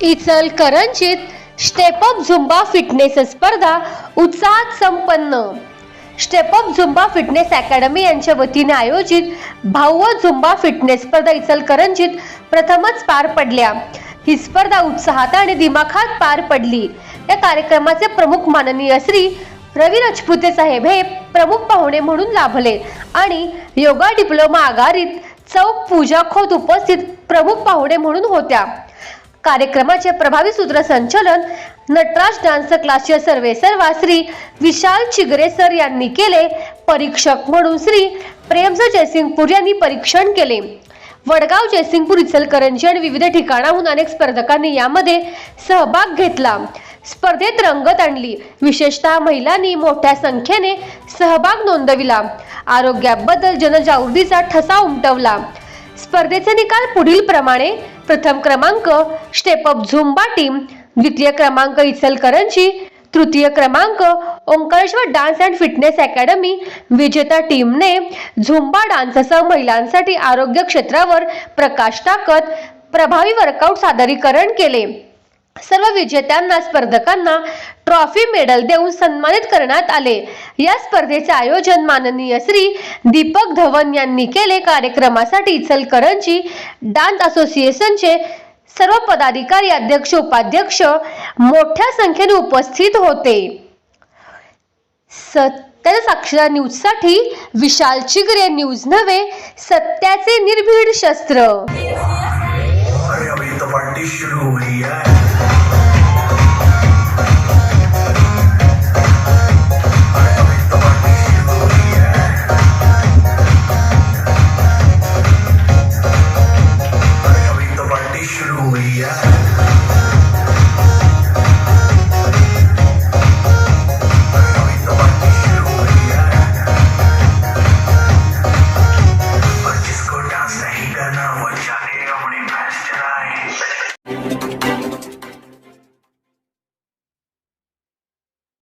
इचलकरंजीत step up Zumba fitness स्पर्धा उत्साहात संपन्न. स्टेपअप झुंबा फिटनेस अकॅडमी यांच्या वतीने आयोजित भाऊ झुंबा फिटनेस स्पर्धा इचलकरंजीत प्रथमच पार पडल्या. ही स्पर्धा उत्साहात आणि दिमाखात पार पडली. या कार्यक्रमाचे प्रमुख माननीय श्री रवी राजपुते साहेब हे प्रमुख पाहुणे म्हणून लाभले. आणि योगा डिप्लोमा आघाडीत चौक पूजा खोत उपस्थित प्रमुख पाहुणे म्हणून होत्या. कार्यक्रमाचे प्रभावी सूत्रसंचलन नटराज डान्स क्लासचे सर्वे सर्वा श्री विशाल चिगरे सर यांनी केले. परीक्षक म्हणून श्री प्रेमज जयसिंगपूर यांनी परीक्षण केले. वडगाव जयसिंगपूर इचलकरंजी आणि विविध ठिकाणाहून अनेक स्पर्धकांनी यामध्ये सहभाग घेतला. स्पर्धेत रंगत आणली. विशेषतः महिलांनी मोठ्या संख्येने सहभाग नोंदविला. आरोग्याबद्दल जनजागृतीचा ठसा उमटवला. स्पर्धेचे निकाल पुढील प्रमाणे. प्रथम क्रमांक स्टेपअप झुंबा टीम द्वितीय क्रमांक इचलकरंजी तृतीय क्रमांक Omkareshwar dance and fitness academy. विजेता टीमने झुंबा डान्ससह महिलांसाठी आरोग्य क्षेत्रावर प्रकाश टाकत प्रभावी वर्कआउट सादरीकरण केले. सर्व विजेत्यांना स्पर्धकांना ट्रॉफी मेडल देऊन सन्मानित करण्यात आले. या स्पर्धेचे आयोजन माननीय श्री दीपक धवन यांनी केले. कार्यक्रमासाठी इचलकरंजी डान्स असोसिएशनचे सर्व पदाधिकारी अध्यक्ष उपाध्यक्ष मोठ्या संख्येने उपस्थित होते. सत्य साक्षर न्यूजसाठी विशाल चिगरे न्यूज नव्हे सत्याचे निर्भीड शस्त्र.